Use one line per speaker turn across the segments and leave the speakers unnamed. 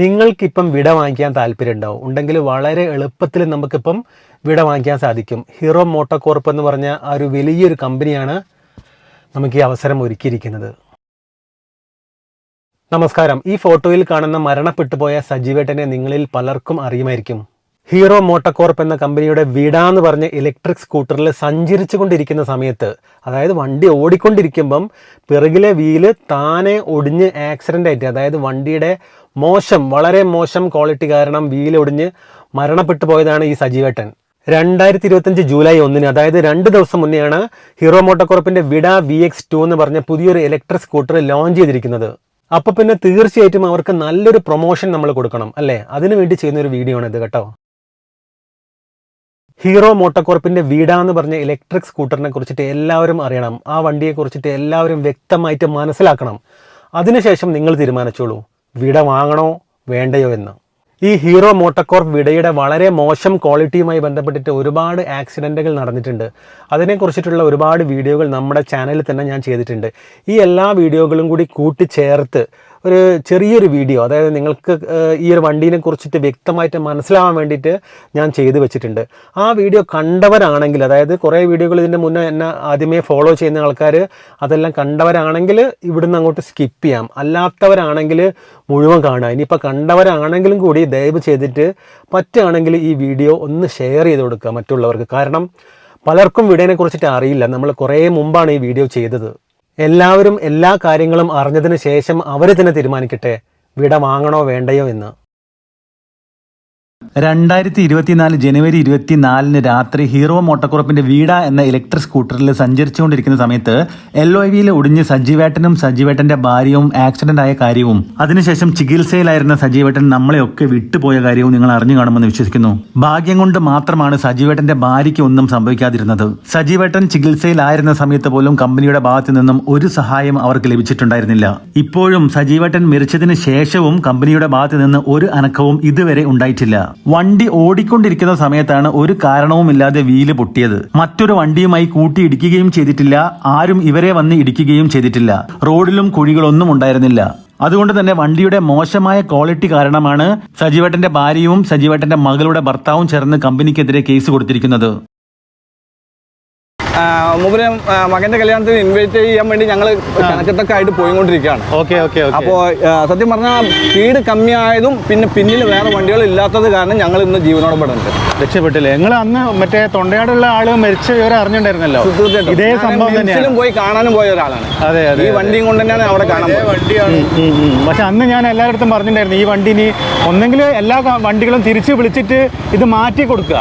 നിങ്ങൾക്കിപ്പം വിട വാങ്ങിക്കാൻ താല്പര്യം ഉണ്ടാവും ഉണ്ടെങ്കിൽ വളരെ എളുപ്പത്തിൽ നമുക്കിപ്പം വിട വാങ്ങിക്കാൻ സാധിക്കും. ഹീറോ മോട്ടോകോർപ്പ് എന്ന് പറഞ്ഞ ആ ഒരു വലിയൊരു കമ്പനിയാണ് നമുക്ക് ഈ അവസരം ഒരുക്കിയിരിക്കുന്നത്. നമസ്കാരം. ഈ ഫോട്ടോയിൽ കാണുന്ന മരണപ്പെട്ടുപോയ സജീവേട്ടനെ നിങ്ങളിൽ പലർക്കും അറിയുമായിരിക്കും. ഹീറോ മോട്ടോകോർപ്പ് എന്ന കമ്പനിയുടെ വിടാന്ന് പറഞ്ഞ ഇലക്ട്രിക് സ്കൂട്ടറിൽ സഞ്ചരിച്ചു കൊണ്ടിരിക്കുന്ന സമയത്ത് അതായത് വണ്ടി ഓടിക്കൊണ്ടിരിക്കുമ്പം പിറകിലെ വീൽ താനെ ഒടിഞ്ഞ് ആക്സിഡന്റ് ആയിട്ട് അതായത് വണ്ടിയുടെ മോശം വളരെ മോശം ക്വാളിറ്റി കാരണം വീലൊടിഞ്ഞ് മരണപ്പെട്ടു പോയതാണ് ഈ സജീവേട്ടൻ. രണ്ടായിരത്തി ഇരുപത്തഞ്ച് ജൂലൈ ഒന്നിന് അതായത് രണ്ട് ദിവസം മുന്നെയാണ് ഹീറോ മോട്ടോകോർപ്പിന്റെ വിട വി എക്സ് ടു എന്ന് പറഞ്ഞ പുതിയൊരു ഇലക്ട്രിക് സ്കൂട്ടർ ലോഞ്ച് ചെയ്തിരിക്കുന്നത്. അപ്പൊ പിന്നെ തീർച്ചയായിട്ടും അവർക്ക് നല്ലൊരു പ്രൊമോഷൻ നമ്മൾ കൊടുക്കണം അല്ലേ? അതിനു വേണ്ടി ചെയ്യുന്ന ഒരു വീഡിയോ ആണ് ഇത് കേട്ടോ. ഹീറോ മോട്ടോകോർപ്പിന്റെ വീടാന്ന് പറഞ്ഞ ഇലക്ട്രിക് സ്കൂട്ടറിനെ കുറിച്ചിട്ട് എല്ലാവരും അറിയണം. ആ വണ്ടിയെ കുറിച്ചിട്ട് എല്ലാവരും വ്യക്തമായിട്ട് മനസ്സിലാക്കണം. അതിനുശേഷം നിങ്ങൾ തീരുമാനിച്ചോളൂ. വിട വാങ്ങണോ? വേണ്ടയോ എന്ന്. ഈ ഹീറോ മോട്ടോകോർപ്പ് വിടയുടെ വളരെ മോശം ക്വാളിറ്റിയുമായി ബന്ധപ്പെട്ടിട്ട് ഒരുപാട് ആക്സിഡന്റുകൾ നടന്നിട്ടുണ്ട്. അതിനെക്കുറിച്ചിട്ടുള്ള ഒരുപാട് വീഡിയോകൾ നമ്മുടെ ചാനലിൽ തന്നെ ഞാൻ ചെയ്തിട്ടുണ്ട്. ഈ എല്ലാ വീഡിയോകളും കൂടി കൂട്ടിച്ചേർത്ത് ഒരു ചെറിയൊരു വീഡിയോ അതായത് നിങ്ങൾക്ക് ഈ ഒരു വണ്ടീനെ കുറിച്ചിട്ട് വ്യക്തമായിട്ട് മനസ്സിലാവാൻ വേണ്ടിയിട്ട് ഞാൻ ചെയ്തു വെച്ചിട്ടുണ്ട്. ആ വീഡിയോ കണ്ടവരാണെങ്കിൽ അതായത് കുറേ വീഡിയോകൾ ഇതിന്റെ മുന്നേ എന്നെ ആദ്യമേ ഫോളോ ചെയ്യുന്ന ആൾക്കാർ അതെല്ലാം കണ്ടവരാണെങ്കിൽ ഇവിടുന്ന് അങ്ങോട്ട് സ്കിപ്പ് ചെയ്യാം. അല്ലാത്തവരാണെങ്കിൽ മുഴുവൻ കാണുക. ഇനിയിപ്പോൾ കണ്ടവരാണെങ്കിലും കൂടി ദയവ് ചെയ്തിട്ട് പറ്റുകയാണെങ്കിൽ ഈ വീഡിയോ ഒന്ന് ഷെയർ ചെയ്ത് കൊടുക്കുക മറ്റുള്ളവർക്ക്. കാരണം പലർക്കും വീഡിയോനെ കുറിച്ചിട്ട് അറിയില്ല. നമ്മൾ കുറേ മുമ്പാണ് ഈ വീഡിയോ ചെയ്തത്. എല്ലാവരും എല്ലാ കാര്യങ്ങളും അറിഞ്ഞതിന് ശേഷം അവർ തന്നെ തീരുമാനിക്കട്ടെ. വിട വാങ്ങണോ വേണ്ടയോ എന്ന്.
രണ്ടായിരത്തി ഇരുപത്തിനാല് ജനുവരി ഇരുപത്തിനാലിന് രാത്രി ഹീറോ മോട്ടോക്കുറപ്പിന്റെ വീട എന്ന ഇലക്ട്രിക് സ്കൂട്ടറിൽ സഞ്ചരിച്ചുകൊണ്ടിരിക്കുന്ന സമയത്ത് എൽ ഒ വിയിൽ ഒടിഞ്ഞ് സജീവേട്ടനും സജീവേട്ടന്റെ ഭാര്യയും ആക്സിഡന്റ് ആയ കാര്യവും. അതിനുശേഷം ചികിത്സയിലായിരുന്ന സജീവേട്ടൻ നമ്മളെയൊക്കെ വിട്ടുപോയ കാര്യവും നിങ്ങൾ അറിഞ്ഞു കാണുമെന്ന് വിശ്വസിക്കുന്നു. ഭാഗ്യം കൊണ്ട് മാത്രമാണ് സജീവേട്ടന്റെ ഭാര്യയ്ക്ക് ഒന്നും സംഭവിക്കാതിരുന്നത്. സജീവേട്ടൻ ചികിത്സയിലായിരുന്ന സമയത്ത് പോലും കമ്പനിയുടെ ഭാഗത്തു നിന്നും ഒരു സഹായം അവർക്ക് ലഭിച്ചിട്ടുണ്ടായിരുന്നില്ല. ഇപ്പോഴും സജീവേട്ടൻ മരിച്ചതിന് ശേഷവും കമ്പനിയുടെ ഭാഗത്തു നിന്ന് ഒരു അനക്കവും ഇതുവരെ ഉണ്ടായിട്ടില്ല. വണ്ടി ഓടിക്കൊണ്ടിരിക്കുന്ന സമയത്താണ് ഒരു കാരണവുമില്ലാതെ വീൽ പൊട്ടിയത്. മറ്റൊരു വണ്ടിയുമായി കൂട്ടിയിടിക്കുകയും ചെയ്തിട്ടില്ല. ആരും ഇവരെ വന്ന് ഇടിക്കുകയും ചെയ്തിട്ടില്ല. റോഡിലും കുഴികളൊന്നും ഉണ്ടായിരുന്നില്ല. അതുകൊണ്ട് തന്നെ വണ്ടിയുടെ മോശമായ ക്വാളിറ്റി കാരണമാണ് സജീവേട്ടന്റെ ഭാര്യയും സജീവേട്ടന്റെ മകളുടെ ഭർത്താവും ചേർന്ന് കമ്പനിക്കെതിരെ കേസ് കൊടുത്തിരിക്കുന്നത്.
മൂപ്പര് മകന്റെ കല്യാണത്തിന് ഇൻവൈറ്റ് ചെയ്യാൻ വേണ്ടി ഞങ്ങൾ കണക്കത്തൊക്കെ ആയിട്ട് പോയിക്കൊണ്ടിരിക്കുകയാണ്.
ഓക്കെ ഓക്കെ
അപ്പോൾ സത്യം പറഞ്ഞാൽ സ്പീഡ് കമ്മിയായതും പിന്നെ പിന്നിൽ വേറെ വണ്ടികൾ ഇല്ലാത്തത് കാരണം ഞങ്ങൾ ഇന്ന് ജീവനോടെ പെടുന്നുണ്ട്
രക്ഷപ്പെട്ടില്ലേ? നിങ്ങൾ അന്ന് മറ്റേ തൊണ്ടയാടുള്ള ആൾ മരിച്ച വിവരം അറിഞ്ഞിട്ടുണ്ടായിരുന്നല്ലോ. ഇതേ സംഭവം തന്നെയാണ്.
പോയി കാണാനും പോയ ഒരാളാണ്.
അതെ അതെ
ഈ വണ്ടിയും കൊണ്ട് തന്നെയാണ് അവിടെ കാണാൻ വണ്ടിയാണ്.
പക്ഷെ അന്ന് ഞാൻ എല്ലായിടത്തും പറഞ്ഞിട്ടുണ്ടായിരുന്നു ഈ വണ്ടി ഇനി ഒന്നെങ്കിൽ എല്ലാ വണ്ടികളും തിരിച്ച് വിളിച്ചിട്ട് ഇത് മാറ്റി കൊടുക്കുക.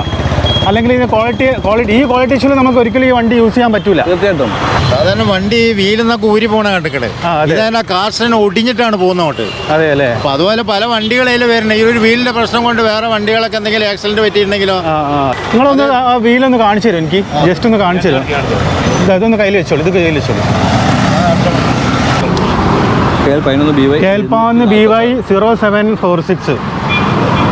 അല്ലെങ്കിൽ ഇതിന് ക്വാളിറ്റി ക്വാളിറ്റി ഈ ക്വാളിറ്റി ഇഷ്യൂ നമുക്ക് ഒരിക്കലും ഈ വണ്ടി യൂസ് ചെയ്യാൻ പറ്റൂല.
തീർച്ചയായിട്ടും.
സാധാരണ വണ്ടി വീലെന്നൊക്കെ ഊരി പോണ കണ്ടിക്കട്
ആ, അതെ.
ഇതന്നെ കാസ്റ്റിന് ഒടിഞ്ഞിട്ടാണ് പോകുന്നോട്ട് അങ്ങോട്ട്.
അതെ അല്ലേ?
അപ്പൊ അതുപോലെ പല വണ്ടികളതിൽ വരുന്നത് ഈ ഒരു വീലിന്റെ പ്രശ്നം കൊണ്ട് വേറെ വണ്ടികളൊക്കെ എന്തെങ്കിലും ആക്സിഡന്റ് പറ്റിയിട്ടുണ്ടെങ്കിലോ?
നിങ്ങളൊന്ന് ആ വീലൊന്ന് കാണിച്ചു തരും എനിക്ക്? ജസ്റ്റ് ഒന്ന് കാണിച്ചു തരും ഇത് അതൊന്ന് കയ്യിൽ വെച്ചോളൂ ഇത് കയ്യിൽ വെച്ചോളൂ.
പതിനൊന്ന് B Y
കേൽപ്പാന്ന് B Y zero seven four six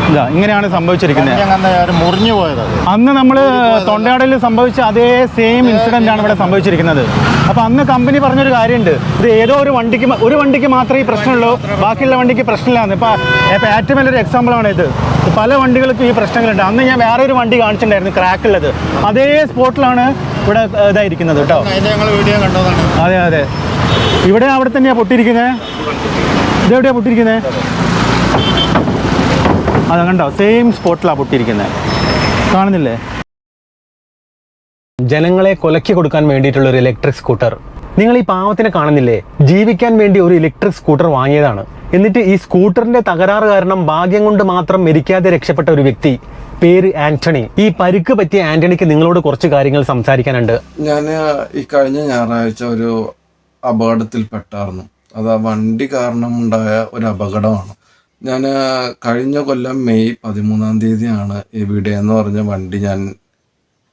ഇതാ ഇങ്ങനെയാണ് സംഭവിച്ചിരിക്കുന്നത്.
മുറിഞ്ഞു പോയത്.
അന്ന് നമ്മൾ തൊണ്ടയാടയിൽ സംഭവിച്ച അതേ സെയിം ഇൻസിഡന്റ് ആണ് ഇവിടെ സംഭവിച്ചിരിക്കുന്നത്. അപ്പൊ അന്ന് കമ്പനി പറഞ്ഞൊരു കാര്യമുണ്ട്. ഇത് ഏതോ ഒരു വണ്ടിക്ക് ഒരു വണ്ടിക്ക് മാത്രമേ ഈ പ്രശ്നമുള്ളൂ. ബാക്കിയുള്ള വണ്ടിക്ക് പ്രശ്നമില്ലാന്ന്. ഇപ്പൊ ഇപ്പൊ ഏറ്റവും വലിയൊരു എക്സാമ്പിൾ ആണ് ഇത്. പല വണ്ടികൾക്കും ഈ പ്രശ്നങ്ങളുണ്ട്. അന്ന് ഞാൻ വേറെ ഒരു വണ്ടി കാണിച്ചിട്ടുണ്ടായിരുന്നു ക്രാക്ക് ഉള്ളത് അതേ സ്പോട്ടിലാണ് ഇവിടെ ഇതായിരിക്കുന്നത് കേട്ടോ. അതെ അതെ. ഇവിടെ അവിടെ തന്നെയാ പൊട്ടിയിരിക്കുന്നത് ഇതെവിടെയാ പൊട്ടിയിരിക്കുന്നത് അതാ കണ്ടോ സെയിം സ്പോട്ടിലാണ് പൊട്ടിയിരിക്കുന്നത് കാണുന്നില്ലേ?
ജനങ്ങളെ കൊലക്കി കൊടുക്കാൻ വേണ്ടിയിട്ടുള്ള ഒരു ഇലക്ട്രിക് സ്കൂട്ടർ നിങ്ങൾ ഈ പാവത്തിനെ കാണുന്നില്ലേ? ജീവിക്കാൻ വേണ്ടി ഒരു ഇലക്ട്രിക് സ്കൂട്ടർ വാങ്ങിയതാണ്. എന്നിട്ട് ഈ സ്കൂട്ടറിന്റെ തകരാറ് കാരണം ഭാഗ്യം കൊണ്ട് മാത്രം മരിക്കാതെ രക്ഷപ്പെട്ട ഒരു വ്യക്തി പേര് ആന്റണി. ഈ പരിക്ക് പറ്റിയ ആന്റണിക്ക് നിങ്ങളോട് കുറച്ച് കാര്യങ്ങൾ സംസാരിക്കാനുണ്ട്.
ഞാൻ ഈ കഴിഞ്ഞ ഞായറാഴ്ച ഒരു അപകടത്തിൽ പെട്ടായിരുന്നു അത് ആ വണ്ടി കാരണം ഉണ്ടായ ഒരു അപകടമാണ്. ഞാൻ കഴിഞ്ഞ കൊല്ലം മെയ് പതിമൂന്നാം തീയതിയാണ് ഈ വിട എന്ന് പറഞ്ഞ വണ്ടി ഞാൻ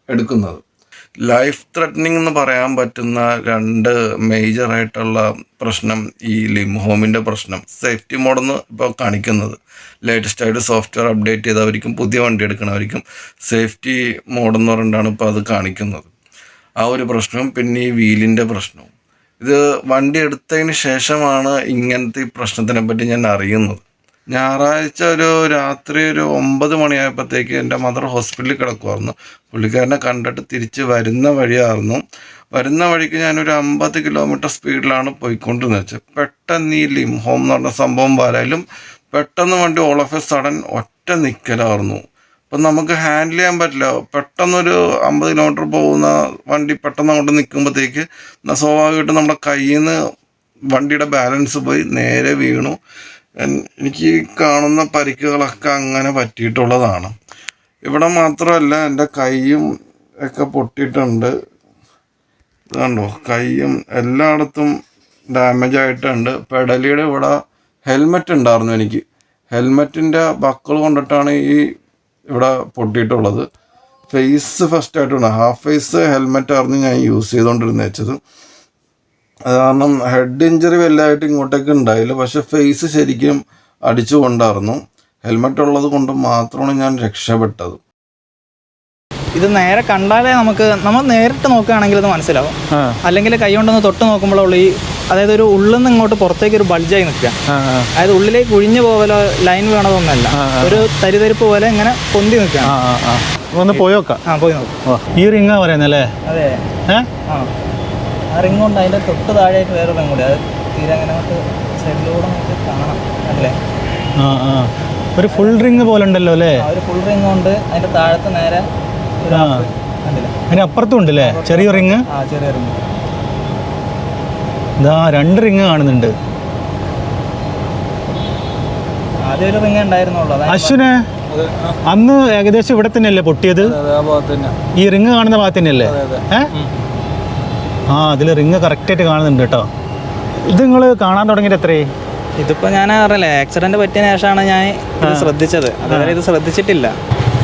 എടുക്കുന്നത്. ലൈഫ് ത്രെറ്റനിങ് എന്ന് പറയാൻ പറ്റുന്ന രണ്ട് മേജറായിട്ടുള്ള പ്രശ്നം ഈ ലിം ഹോമിന്റെ പ്രശ്നം. സേഫ്റ്റി മോഡെന്ന് ഇപ്പോൾ കാണിക്കുന്നത്. ലേറ്റസ്റ്റ് ആയിട്ട് സോഫ്റ്റ്വെയർ അപ്ഡേറ്റ് ചെയ്തവർക്കും പുതിയ വണ്ടി എടുക്കണവർക്കും സേഫ്റ്റി മോഡെന്ന് പറഞ്ഞിട്ടാണ് ഇപ്പോൾ അത് കാണിക്കുന്നത്. ആ ഒരു പ്രശ്നവും പിന്നെ ഈ വീലിന്റെ പ്രശ്നവും. ഇത് വണ്ടി എടുത്തതിന് ശേഷമാണ് ഇങ്ങനത്തെ ഈ പ്രശ്നത്തിനെ പറ്റി ഞാൻ അറിയുന്നത്. ഞായറാഴ്ച ഒരു രാത്രി ഒരു ഒമ്പത് മണിയായപ്പോഴത്തേക്ക് എന്റെ മദർ ഹോസ്പിറ്റലിൽ കിടക്കുമായിരുന്നു പുള്ളിക്കാരനെ കണ്ടിട്ട് തിരിച്ച് വരുന്ന വഴിയായിരുന്നു. വരുന്ന വഴിക്ക് ഞാനൊരു അമ്പത് കിലോമീറ്റർ സ്പീഡിലാണ് പോയിക്കൊണ്ടിരുന്നത്. വെച്ചാൽ പെട്ടെന്ന് ഈ ലിം ഹോം എന്ന് പറഞ്ഞ സംഭവം വരാലും പെട്ടെന്ന് വണ്ടി ഓൾ ഓഫ് എ സഡൻ ഒറ്റ നിൽക്കലായിരുന്നു അപ്പം നമുക്ക് ഹാൻഡിൽ ചെയ്യാൻ പറ്റില്ല. പെട്ടെന്നൊരു അമ്പത് കിലോമീറ്റർ പോകുന്ന വണ്ടി പെട്ടെന്ന് അങ്ങോട്ട് നിൽക്കുമ്പോഴത്തേക്ക് സ്വാഭാവികമായിട്ടും നമ്മുടെ കയ്യിൽ നിന്ന് വണ്ടിയുടെ ബാലൻസ് പോയി നേരെ വീണു. എനിക്ക് കാണുന്ന പരിക്കുകളൊക്കെ അങ്ങനെ പറ്റിയിട്ടുള്ളതാണ്. ഇവിടെ മാത്രമല്ല എന്റെ കൈയും ഒക്കെ പൊട്ടിയിട്ടുണ്ട്. കണ്ടോ? കൈയും എല്ലായിടത്തും ഡാമേജ് ആയിട്ടുണ്ട്. പെഡലിയുടെ ഇവിടെ ഹെൽമെറ്റ് ഉണ്ടായിരുന്നു എനിക്ക്. ഹെൽമെറ്റിന്റെ ബക്കൾ കൊണ്ടിട്ടാണ് ഈ ഇവിടെ പൊട്ടിയിട്ടുള്ളത്. ഫേസ് ഫസ്റ്റ് ആയിട്ടുണ്ട് ഹാഫ് ഫേസ് ഹെൽമെറ്റ് ആയിരുന്നു ഞാൻ യൂസ് ചെയ്തുകൊണ്ടിരുന്ന വെച്ചത്. അത് കാരണം ഹെഡ് ഇഞ്ചറി വലുതായിട്ട് ഇങ്ങോട്ടേക്ക് ഉണ്ടായില്ല. പക്ഷെ ഫേസ് ശരിക്കും അടിച്ചു കൊണ്ടായിരുന്നു. ഹെൽമെറ്റ് ഉള്ളത് കൊണ്ട് മാത്രമാണ് ഞാൻ രക്ഷപ്പെട്ടത്.
ഇത് നേരെ കണ്ടാലേ നമുക്ക് നമ്മൾ നേരിട്ട് നോക്കുകയാണെങ്കിൽ ഇത് മനസ്സിലാവും. അല്ലെങ്കിൽ കൈ കൊണ്ടൊന്ന് തൊട്ട് നോക്കുമ്പോഴുള്ള ഈ അതായത് ഒരു ഉള്ളിൽ നിന്ന് ഇങ്ങോട്ട് പുറത്തേക്ക് ഒരു ബൾജായി നിൽക്കുക. അതായത് ഉള്ളിലേക്ക് കുഴിഞ്ഞു പോകലോ ലൈൻ വീണതൊന്നുമല്ല. ഒരു തരിതരിപ്പ് പോലെ ഇങ്ങനെ പൊന്തി നിൽക്കുക
ഒന്ന് പോയോക്കാം
ആ പോയി നോക്കാം.
ഈ റിങ്ങാ പറയുന്നല്ലേ?
അതെ.
ഏഹ്
ആ റിംഗ് ഉണ്ട് അതിന്റെ തൊട്ട് താഴെയായിട്ട് വേറെ റിംഗ് കൂടി അത് തീരെ അങ്ങനെ അങ്ങോട്ട് സൈഡിലൂടെ നമുക്ക് കാണാം. അല്ലേ?
ആ ആ. ഒരു ഫുൾ റിംഗ് പോലെ ഉണ്ടല്ലോ അല്ലേ?
ആ ഒരു ഫുൾ റിംഗ് ഉണ്ട്. അതിന്റെ താഴത്തെ നേരെ ഒരു
ആ.
half കണ്ടില്ലേ?
അതിന് അപ്പുറത്തും ഉണ്ടല്ലേ ചെറിയ റിങ്?
ആ ചെറിയ റിംഗ്
ഇതാ രണ്ട് റിങ് കാണുന്നുണ്ട്.
ആദ്യം ഒരു റിംഗ് ഉണ്ടായിരുന്നുള്ളൂ. അതായത്
അശ്വിനെ അന്ന് ഏകദേശം ഇവിടെ തന്നെയല്ലേ പൊട്ടിയത്? ഈ റിങ് കാണുന്ന ഭാഗത്ത് തന്നെയല്ലേ? ആ അതിൽ റിങ് കറക്റ്റായിട്ട് കാണുന്നുണ്ട് കേട്ടോ ഇത് നിങ്ങൾ കാണാൻ തുടങ്ങിയിട്ട് എത്രയായി
ഇതിപ്പോ ഞാൻ അറിയില്ലേ ആക്സിഡന്റ് പറ്റിയ ശേഷമാണ് ഞാൻ ഇത് ശ്രദ്ധിച്ചത്. അതുവരെ ഇത് ശ്രദ്ധിച്ചിട്ടില്ല.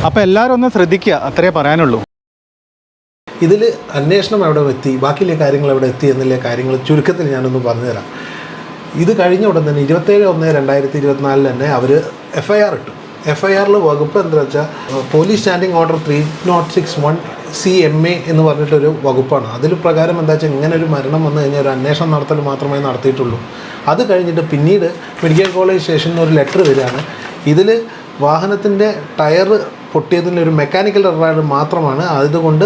അപ്പോൾ എല്ലാവരും ഒന്ന് ശ്രദ്ധിക്കുക അത്രേ പറയാനുള്ളൂ.
ഇതിൽ അന്വേഷണം എവിടെ എത്തി ബാക്കിയിലെ കാര്യങ്ങൾ എവിടെ എത്തി എന്നുള്ള കാര്യങ്ങൾ ചുരുക്കത്തിൽ ഞാനൊന്ന് പറഞ്ഞുതരാം. ഇത് കഴിഞ്ഞ ഉടൻ തന്നെ ഇരുപത്തേഴ് ഒന്ന് രണ്ടായിരത്തി ഇരുപത്തിനാലിൽ തന്നെ അവർ എഫ് ഐ ആർ ഇട്ടു. എഫ് ഐ ആറിൽ വകുപ്പ് എന്താ വെച്ചാൽ police standing order three nought six one C M A എന്ന് പറഞ്ഞിട്ടൊരു വകുപ്പാണ്. അതിൽ പ്രകാരം എന്താ വെച്ചാൽ ഇങ്ങനെ ഒരു മരണം വന്നു കഴിഞ്ഞാൽ ഒരു അന്വേഷണം നടത്തൽ മാത്രമേ നടത്തിയിട്ടുള്ളൂ. അത് കഴിഞ്ഞിട്ട് പിന്നീട് മെഡിക്കൽ കോളേജ് സ്റ്റേഷനിൽ ഒരു ലെറ്റർ വരികയാണ്. ഇതിൽ വാഹനത്തിന്റെ ടയർ പൊട്ടിയതിന്റെ ഒരു മെക്കാനിക്കൽ എറർ മാത്രമാണ്. അതുകൊണ്ട്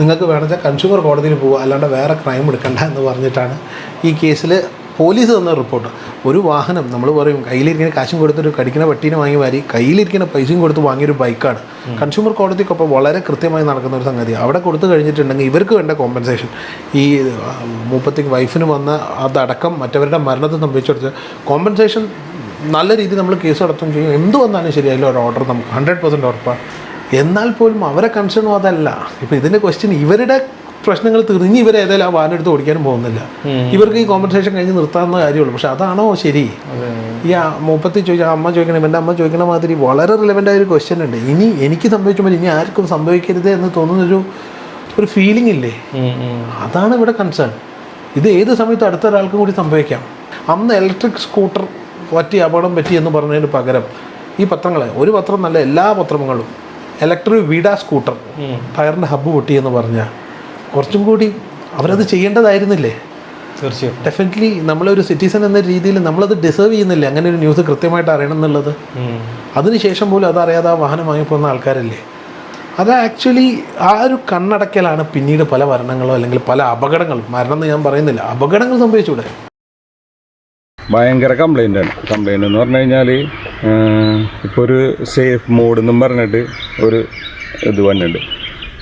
നിങ്ങൾക്ക് വേണമെച്ചാൽ കൺസ്യൂമർ കോടതിയിൽ പോവുക. അല്ലാണ്ട് വേറെ ക്രൈം എടുക്കണ്ട എന്ന് പറഞ്ഞിട്ടാണ് ഈ കേസിൽ പോലീസ് തന്ന റിപ്പോർട്ട്. ഒരു വാഹനം നമ്മൾ പറയും കയ്യിലിരിക്കുന്ന കാശും കൊടുത്തൊരു കടിക്കുന്ന പട്ടീനെ വാങ്ങി വാരി കയ്യിലിരിക്കുന്ന പൈസയും കൊടുത്ത് വാങ്ങിയൊരു ബൈക്കാണ്. കൺസ്യൂമർ കോടതിക്കൊപ്പം വളരെ കൃത്യമായി നടക്കുന്ന ഒരു സംഗതി അവിടെ കൊടുത്തു കഴിഞ്ഞിട്ടുണ്ടെങ്കിൽ ഇവർക്ക് വേണ്ട കോമ്പൻസേഷൻ ഈ മൂപ്പത്തി വൈഫിന് വന്ന അതടക്കം മറ്റവരുടെ മരണത്തെ സംബന്ധിച്ചിടത്ത് കോമ്പൻസേഷൻ നല്ല രീതിയിൽ നമ്മൾ കേസ് നടത്തുകയും ചെയ്യും. എന്ത് വന്നാലും ശരി ഒരു ഓർഡർ നമുക്ക്. ഹൺഡ്രഡ് പെർസെന്റ് ഉറപ്പാണ് എന്നാൽ പോലും അവരെ കൺസേൺ അതല്ല. ഇപ്പോൾ ഇതിന്റെ ക്വസ്റ്റ്യൻ ഇവരുടെ പ്രശ്നങ്ങൾ തീർന്ന്. ഇവരെ ഏതായാലും ആ വാഹനം എടുത്ത് ഓടിക്കാനും പോകുന്നില്ല. ഇവർക്ക് ഈ കോമ്പൻസേഷൻ കഴിഞ്ഞ് നിർത്താവുന്ന കാര്യമുള്ളൂ. പക്ഷെ അതാണോ ശരി? ഈ മുപ്പത്തി മൂപ്പത്തി ചോദിച്ച അമ്മ ചോദിക്കണം എന്റെ അമ്മ ചോദിക്കണ മാതിരി വളരെ റിലവന്റ് ആയ ഒരു ക്വസ്റ്റ്യൻ ഉണ്ട്. ഇനി എനിക്ക് സംഭവിച്ചുമ്പോൾ ഇനി ആർക്കും സംഭവിക്കരുത് എന്ന് തോന്നുന്നൊരു ഒരു ഫീലിംഗ് ഇല്ലേ? അതാണ് ഇവിടെ കൺസേൺ ഇത് ഏത് സമയത്തും അടുത്ത ഒരാൾക്കും കൂടി സംഭവിക്കാം. അന്ന് ഇലക്ട്രിക് സ്കൂട്ടർ പറ്റി അപകടം പറ്റി എന്ന് പറഞ്ഞതിന് പകരം ഈ പത്രങ്ങളെ ഒരു പത്രം നല്ല എല്ലാ പത്രങ്ങളും ഇലക്ട്രിക് വീടാ സ്കൂട്ടർ ടയറിന്റെ ഹബ്ബ് പൊട്ടി എന്ന് പറഞ്ഞാൽ കുറച്ചും കൂടി അവരത് ചെയ്യേണ്ടതായിരുന്നില്ലേ?
തീർച്ചയായും
ഡെഫിനറ്റ്ലി നമ്മളൊരു സിറ്റിസൺ എന്ന രീതിയിൽ നമ്മളത് ഡിസേർവ് ചെയ്യുന്നില്ലേ? അങ്ങനെ ഒരു ന്യൂസ് കൃത്യമായിട്ട് അറിയണം എന്നുള്ളത്. അതിനുശേഷം പോലും അതറിയാതെ ആ വാഹനം വാങ്ങിപ്പോകുന്ന ആൾക്കാരല്ലേ? അത് ആക്ച്വലി ആ ഒരു കണ്ണടക്കലാണ് പിന്നീട് പല മരണങ്ങളോ അല്ലെങ്കിൽ പല അപകടങ്ങളും. മരണം എന്ന് ഞാൻ പറയുന്നില്ല. അപകടങ്ങൾ സംഭവിച്ചൂടെ?
ഭയങ്കര കംപ്ലൈന്റ് ആണ്. കംപ്ലൈന്റ് എന്ന് പറഞ്ഞു കഴിഞ്ഞാൽ ഇപ്പോൾ ഒരു സേഫ് മോഡ് എന്നും പറഞ്ഞിട്ട് ഒരു ഇത് വന്നിട്ടുണ്ട്.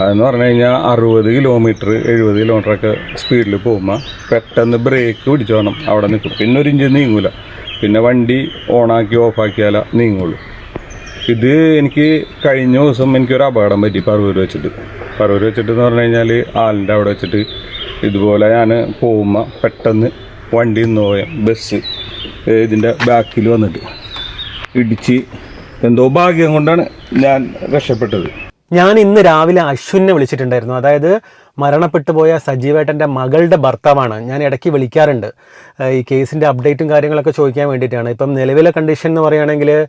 അതെന്ന് പറഞ്ഞു കഴിഞ്ഞാൽ അറുപത് കിലോമീറ്റർ എഴുപത് കിലോമീറ്ററൊക്കെ സ്പീഡിൽ പോകുമ്പോൾ പെട്ടെന്ന് ബ്രേക്ക് പിടിച്ചു വേണം അവിടെ നിൽക്കും പിന്നെ ഒരു ഇഞ്ച് നീങ്ങൂല. പിന്നെ വണ്ടി ഓണാക്കി ഓഫാക്കിയാലേ നീങ്ങുള്ളൂ. ഇത് എനിക്ക് കഴിഞ്ഞ ദിവസം എനിക്കൊരു അപകടം പറ്റി പറവൂർ വെച്ചിട്ട്. പറവൂർ വെച്ചിട്ട് എന്ന് പറഞ്ഞു കഴിഞ്ഞാൽ ആലിന്റെ അവിടെ വെച്ചിട്ട് ഇതുപോലെ ഞാൻ പോകുമ്പോൾ പെട്ടെന്ന് വണ്ടി നിന്ന് പോയ ബസ് ഇതിന്റെ ബാക്കിൽ വന്നിട്ട്. ഇടിച്ച് എന്തോ ഭാഗ്യം കൊണ്ടാണ് ഞാൻ രക്ഷപ്പെട്ടത്.
ഞാൻ ഇന്ന് രാവിലെ അശ്വിനെ വിളിച്ചിട്ടുണ്ടായിരുന്നു. അതായത് മരണപ്പെട്ടു പോയ സജീവേട്ടന്റെ മകളുടെ ഭർത്താവാണ്. ഞാൻ ഇടയ്ക്ക് വിളിക്കാറുണ്ട്. ഈ കേസിന്റെ അപ്ഡേറ്റും കാര്യങ്ങളൊക്കെ ചോദിക്കാൻ വേണ്ടിയിട്ടാണ്. ഇപ്പം നിലവിലെ കണ്ടീഷൻ എന്ന് പറയുകയാണെങ്കിൽ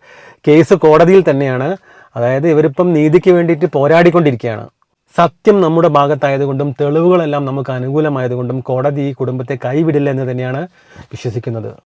കേസ് കോടതിയിൽ തന്നെയാണ്. അതായത് ഇവരിപ്പം നീതിക്ക് വേണ്ടിയിട്ട് പോരാടിക്കൊണ്ടിരിക്കുകയാണ്. സത്യം നമ്മുടെ ഭാഗത്തായതുകൊണ്ടും തെളിവുകളെല്ലാം നമുക്ക് അനുകൂലമായതുകൊണ്ടും കോടതി ഈ കുടുംബത്തെ കൈവിടില്ല എന്ന് തന്നെയാണ് വിശ്വസിക്കുന്നത്.